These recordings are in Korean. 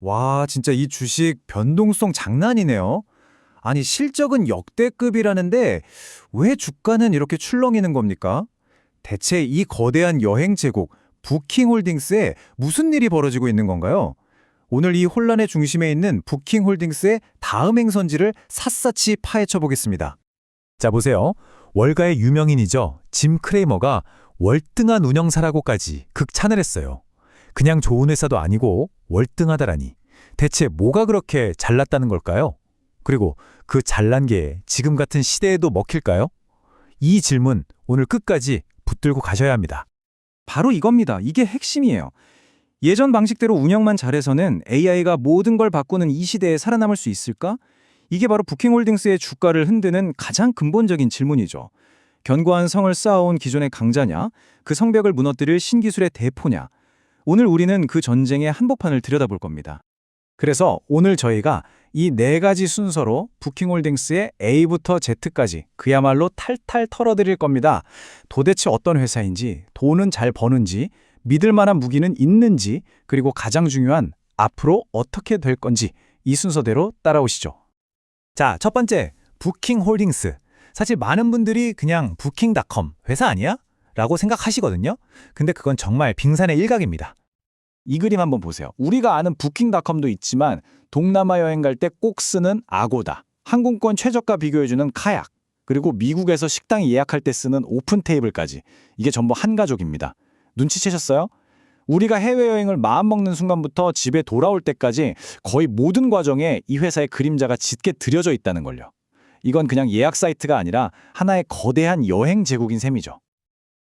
와, 진짜 이 주식 변동성 장난이네요. 아니, 실적은 역대급이라는데 왜 주가는 이렇게 출렁이는 겁니까? 대체 이 거대한 여행 제국 부킹홀딩스에 무슨 일이 벌어지고 있는 건가요? 오늘 이 혼란의 중심에 있는 부킹홀딩스의 다음 행선지를 샅샅이 파헤쳐 보겠습니다. 자, 보세요. 월가의 유명인이죠. 짐 크레이머가 월등한 운영사라고까지 극찬을 했어요. 그냥 좋은 회사도 아니고 월등하다라니. 대체 뭐가 그렇게 잘났다는 걸까요? 그리고 그 잘난 게 지금 같은 시대에도 먹힐까요? 이 질문 오늘 끝까지 붙들고 가셔야 합니다. 바로 이겁니다. 이게 핵심이에요. 예전 방식대로 운영만 잘해서는 AI가 모든 걸 바꾸는 이 시대에 살아남을 수 있을까? 이게 바로 부킹홀딩스의 주가를 흔드는 가장 근본적인 질문이죠. 견고한 성을 쌓아온 기존의 강자냐, 그 성벽을 무너뜨릴 신기술의 대포냐. 오늘 우리는 그 전쟁의 한복판을 들여다볼 겁니다. 그래서 오늘 저희가 이 네 가지 순서로 부킹홀딩스의 A부터 Z까지 그야말로 탈탈 털어드릴 겁니다. 도대체 어떤 회사인지, 돈은 잘 버는지, 믿을 만한 무기는 있는지, 그리고 가장 중요한 앞으로 어떻게 될 건지 이 순서대로 따라오시죠. 자, 첫 번째, 부킹홀딩스. 사실 많은 분들이 그냥 부킹닷컴 회사 아니야? 라고 생각하시거든요. 근데 그건 정말 빙산의 일각입니다. 이 그림 한번 보세요. 우리가 아는 부킹닷컴도 있지만 동남아 여행 갈 때 꼭 쓰는 아고다, 항공권 최저가 비교해주는 카약, 그리고 미국에서 식당 예약할 때 쓰는 오픈 테이블까지 이게 전부 한 가족입니다. 눈치채셨어요? 우리가 해외여행을 마음먹는 순간부터 집에 돌아올 때까지 거의 모든 과정에 이 회사의 그림자가 짙게 들여져 있다는 걸요. 이건 그냥 예약 사이트가 아니라 하나의 거대한 여행 제국인 셈이죠.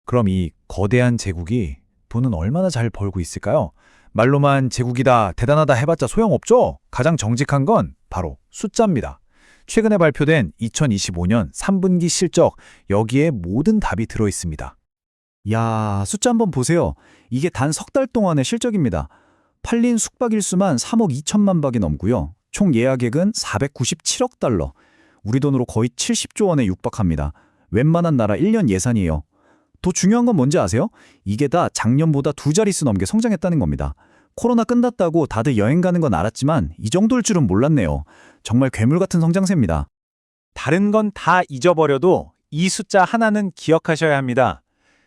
그럼 이 거대한 제국이 돈은 얼마나 잘 벌고 있을까요? 말로만 제국이다, 대단하다 해봤자 소용없죠? 가장 정직한 건 바로 숫자입니다. 최근에 발표된 2025년 3분기 실적, 여기에 모든 답이 들어 있습니다. 야, 숫자 한번 보세요. 이게 단 석 달 동안의 실적입니다. 팔린 숙박 일 수만 3억 2천만 박이 넘고요. 총 예약액은 497억 달러. 우리 돈으로 거의 70조 원에 육박합니다. 웬만한 나라 1년 예산이에요. 더 중요한 건 뭔지 아세요? 이게 다 작년보다 두 자릿수 넘게 성장했다는 겁니다. 코로나 끝났다고 다들 여행 가는 건 알았지만 이 정도일 줄은 몰랐네요. 정말 괴물 같은 성장세입니다. 다른 건 다 잊어버려도 이 숫자 하나는 기억하셔야 합니다.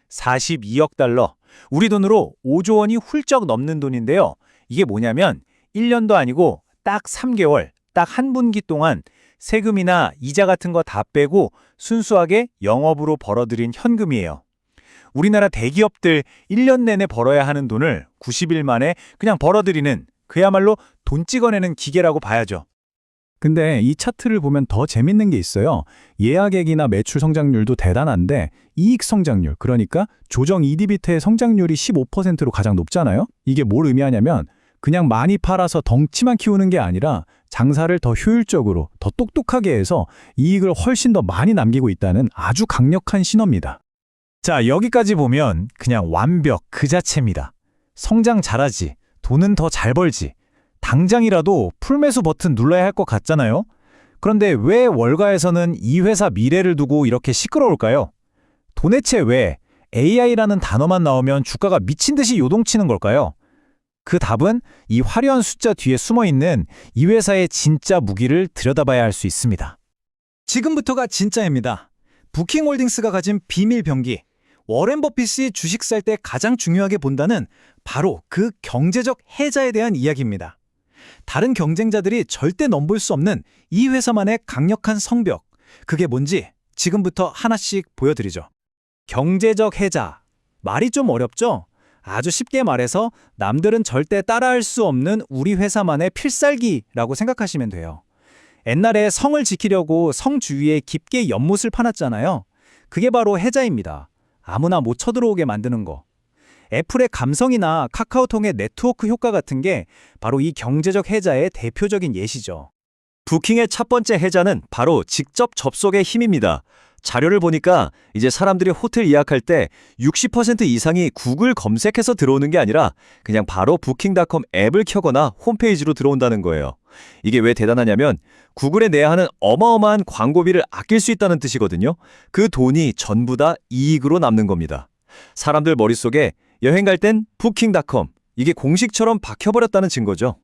42억 달러. 우리 돈으로 5조 원이 훌쩍 넘는 돈인데요. 이게 뭐냐면 1년도 아니고 딱 3개월, 딱 한 분기 동안 세금이나 이자 같은 거 다 빼고 순수하게 영업으로 벌어들인 현금이에요. 우리나라 대기업들 1년 내내 벌어야 하는 돈을 90일 만에 그냥 벌어들이는 그야말로 돈 찍어내는 기계라고 봐야죠. 근데 이 차트를 보면 더 재밌는 게 있어요. 예약액이나 매출 성장률도 대단한데 이익 성장률, 그러니까 조정 EDBT의 성장률이 15%로 가장 높잖아요. 이게 뭘 의미하냐면 그냥 많이 팔아서 덩치만 키우는 게 아니라 장사를 더 효율적으로, 더 똑똑하게 해서 이익을 훨씬 더 많이 남기고 있다는 아주 강력한 신호입니다. 자, 여기까지 보면 그냥 완벽 그 자체입니다. 성장 잘하지, 돈은 더 잘 벌지, 당장이라도 풀매수 버튼 눌러야 할 것 같잖아요? 그런데 왜 월가에서는 이 회사 미래를 두고 이렇게 시끄러울까요? 도대체 왜 AI라는 단어만 나오면 주가가 미친 듯이 요동치는 걸까요? 그 답은 이 화려한 숫자 뒤에 숨어 있는 이 회사의 진짜 무기를 들여다봐야 할 수 있습니다. 지금부터가 진짜입니다. 부킹홀딩스가 가진 비밀 병기, 워렌 버핏이 주식 살 때 가장 중요하게 본다는 바로 그 경제적 해자에 대한 이야기입니다. 다른 경쟁자들이 절대 넘볼 수 없는 이 회사만의 강력한 성벽, 그게 뭔지 지금부터 하나씩 보여드리죠. 경제적 해자. 말이 좀 어렵죠? 아주 쉽게 말해서 남들은 절대 따라할 수 없는 우리 회사만의 필살기라고 생각하시면 돼요. 옛날에 성을 지키려고 성 주위에 깊게 연못을 파놨잖아요. 그게 바로 해자입니다. 아무나 못 쳐들어오게 만드는 거. 애플의 감성이나 카카오톡의 네트워크 효과 같은 게 바로 이 경제적 해자의 대표적인 예시죠. 부킹의 첫 번째 해자는 바로 직접 접속의 힘입니다. 자료를 보니까 이제 사람들이 호텔 예약할 때 60% 이상이 구글 검색해서 들어오는 게 아니라 그냥 바로 부킹닷컴 앱을 켜거나 홈페이지로 들어온다는 거예요. 이게 왜 대단하냐면 구글에 내야 하는 어마어마한 광고비를 아낄 수 있다는 뜻이거든요. 그 돈이 전부 다 이익으로 남는 겁니다. 사람들 머릿속에 여행 갈 땐 부킹닷컴 이게 공식처럼 박혀버렸다는 증거죠.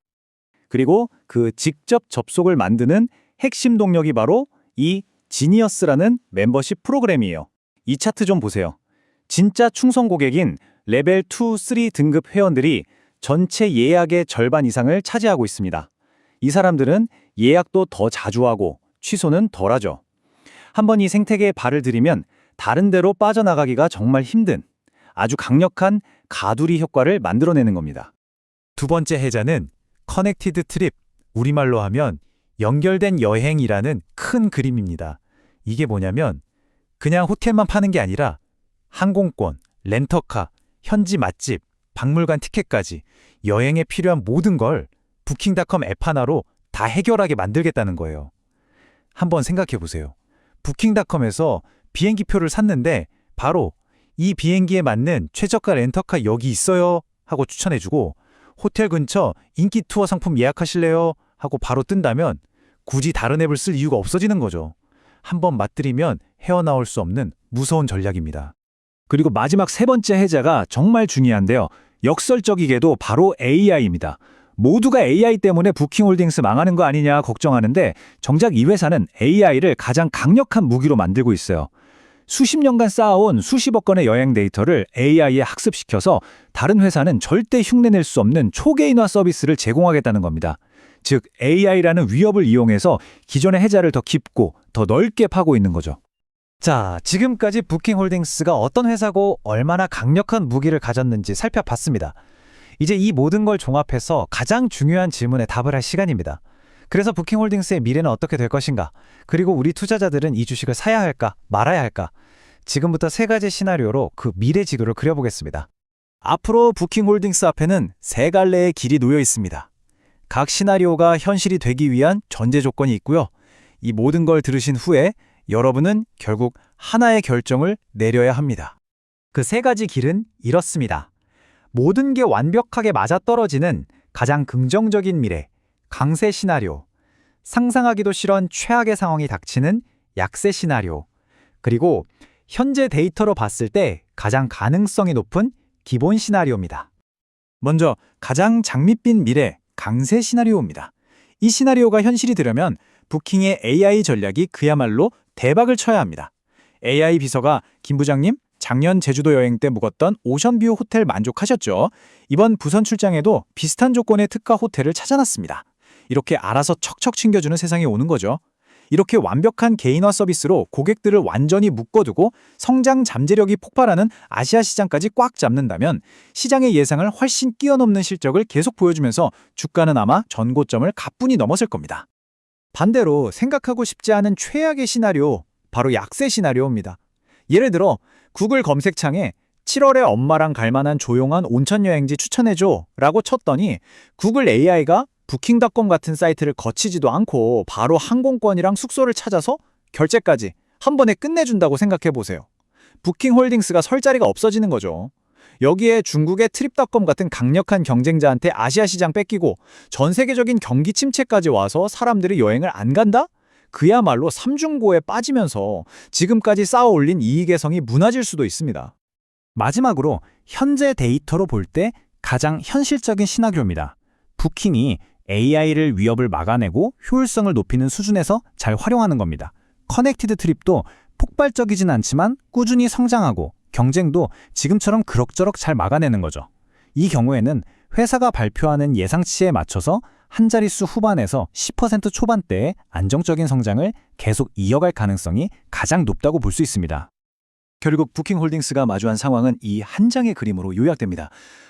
그리고 그 직접 접속을 만드는 핵심 동력이 바로 이 지니어스라는 멤버십 프로그램이에요. 이 차트 좀 보세요. 진짜 충성 고객인 레벨 2, 3 등급 회원들이 전체 예약의 절반 이상을 차지하고 있습니다. 이 사람들은 예약도 더 자주 하고 취소는 덜 하죠. 한번 이 생태계에 발을 들이면 다른 데로 빠져나가기가 정말 힘든 아주 강력한 가두리 효과를 만들어내는 겁니다. 두 번째 해자는 커넥티드 트립, 우리말로 하면 연결된 여행이라는 큰 그림입니다. 이게 뭐냐면 그냥 호텔만 파는 게 아니라 항공권, 렌터카, 현지 맛집, 박물관 티켓까지 여행에 필요한 모든 걸 부킹닷컴 앱 하나로 다 해결하게 만들겠다는 거예요. 한번 생각해 보세요. 부킹닷컴에서 비행기 표를 샀는데 바로 이 비행기에 맞는 최저가 렌터카 여기 있어요 하고 추천해주고 호텔 근처 인기 투어 상품 예약하실래요? 하고 바로 뜬다면 굳이 다른 앱을 쓸 이유가 없어지는 거죠. 한번 맛들이면 헤어나올 수 없는 무서운 전략입니다. 그리고 마지막 세 번째 해자가 정말 중요한데요. 역설적이게도 바로 AI입니다. 모두가 AI 때문에 부킹홀딩스 망하는 거 아니냐 걱정하는데 정작 이 회사는 AI를 가장 강력한 무기로 만들고 있어요. 수십 년간 쌓아온 수십억 건의 여행 데이터를 AI에 학습시켜서 다른 회사는 절대 흉내낼 수 없는 초개인화 서비스를 제공하겠다는 겁니다. 즉 AI라는 위협을 이용해서 기존의 해자를 더 깊고 더 넓게 파고 있는 거죠. 자, 지금까지 부킹홀딩스가 어떤 회사고 얼마나 강력한 무기를 가졌는지 살펴봤습니다. 이제 이 모든 걸 종합해서 가장 중요한 질문에 답을 할 시간입니다. 그래서 부킹홀딩스의 미래는 어떻게 될 것인가? 그리고 우리 투자자들은 이 주식을 사야 할까, 말아야 할까? 지금부터 세 가지 시나리오로 그 미래 지도를 그려보겠습니다. 앞으로 부킹홀딩스 앞에는 세 갈래의 길이 놓여 있습니다. 각 시나리오가 현실이 되기 위한 전제 조건이 있고요. 이 모든 걸 들으신 후에 여러분은 결국 하나의 결정을 내려야 합니다. 그 세 가지 길은 이렇습니다. 모든 게 완벽하게 맞아떨어지는 가장 긍정적인 미래, 강세 시나리오, 상상하기도 싫은 최악의 상황이 닥치는 약세 시나리오, 그리고 현재 데이터로 봤을 때 가장 가능성이 높은 기본 시나리오입니다. 먼저 가장 장밋빛 미래, 강세 시나리오입니다. 이 시나리오가 현실이 되려면 부킹의 AI 전략이 그야말로 대박을 쳐야 합니다. AI 비서가 김 부장님, 작년 제주도 여행 때 묵었던 오션뷰 호텔 만족하셨죠? 이번 부선 출장에도 비슷한 조건의 특가 호텔을 찾아놨습니다. 이렇게 알아서 척척 챙겨주는 세상이 오는 거죠. 이렇게 완벽한 개인화 서비스로 고객들을 완전히 묶어두고 성장 잠재력이 폭발하는 아시아 시장까지 꽉 잡는다면 시장의 예상을 훨씬 뛰어넘는 실적을 계속 보여주면서 주가는 아마 전고점을 가뿐히 넘었을 겁니다. 반대로 생각하고 싶지 않은 최악의 시나리오, 바로 약세 시나리오입니다. 예를 들어 구글 검색창에 7월에 엄마랑 갈 만한 조용한 온천 여행지 추천해줘 라고 쳤더니 구글 AI가 부킹닷컴 같은 사이트를 거치지도 않고 바로 항공권이랑 숙소를 찾아서 결제까지 한 번에 끝내준다고 생각해 보세요. 부킹홀딩스가 설 자리가 없어지는 거죠. 여기에 중국의 트립닷컴 같은 강력한 경쟁자한테 아시아 시장 뺏기고 전 세계적인 경기 침체까지 와서 사람들이 여행을 안 간다? 그야말로 삼중고에 빠지면서 지금까지 쌓아 올린 이익의 성이 무너질 수도 있습니다. 마지막으로 현재 데이터로 볼 때 가장 현실적인 시나리오입니다. 부킹이 AI를 위협을 막아내고 효율성을 높이는 수준에서 잘 활용하는 겁니다. 커넥티드 트립도 폭발적이진 않지만 꾸준히 성장하고 경쟁도 지금처럼 그럭저럭 잘 막아내는 거죠. 이 경우에는 회사가 발표하는 예상치에 맞춰서 한 자릿수 후반에서 10% 초반대의 안정적인 성장을 계속 이어갈 가능성이 가장 높다고 볼 수 있습니다. 결국 부킹홀딩스가 마주한 상황은 이 한 장의 그림으로 요약됩니다.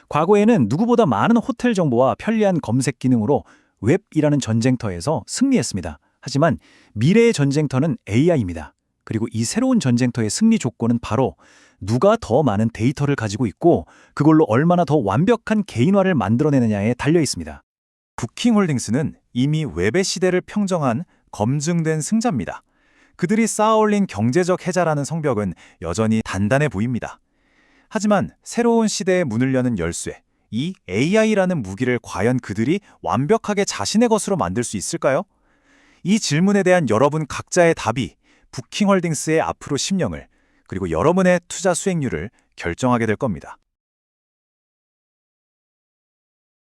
과거에는 누구보다 많은 호텔 정보와 편리한 검색 기능으로 웹이라는 전쟁터에서 승리했습니다. 하지만 미래의 전쟁터는 AI입니다. 그리고 이 새로운 전쟁터의 승리 조건은 바로 누가 더 많은 데이터를 가지고 있고 그걸로 얼마나 더 완벽한 개인화를 만들어내느냐에 달려 있습니다. 부킹홀딩스는 이미 웹의 시대를 평정한 검증된 승자입니다. 그들이 쌓아올린 경제적 해자라는 성벽은 여전히 단단해 보입니다. 하지만 새로운 시대의 문을 여는 열쇠, 이 AI라는 무기를 과연 그들이 완벽하게 자신의 것으로 만들 수 있을까요? 이 질문에 대한 여러분 각자의 답이 부킹홀딩스의 앞으로 10년을 그리고 여러분의 투자 수익률을 결정하게 될 겁니다.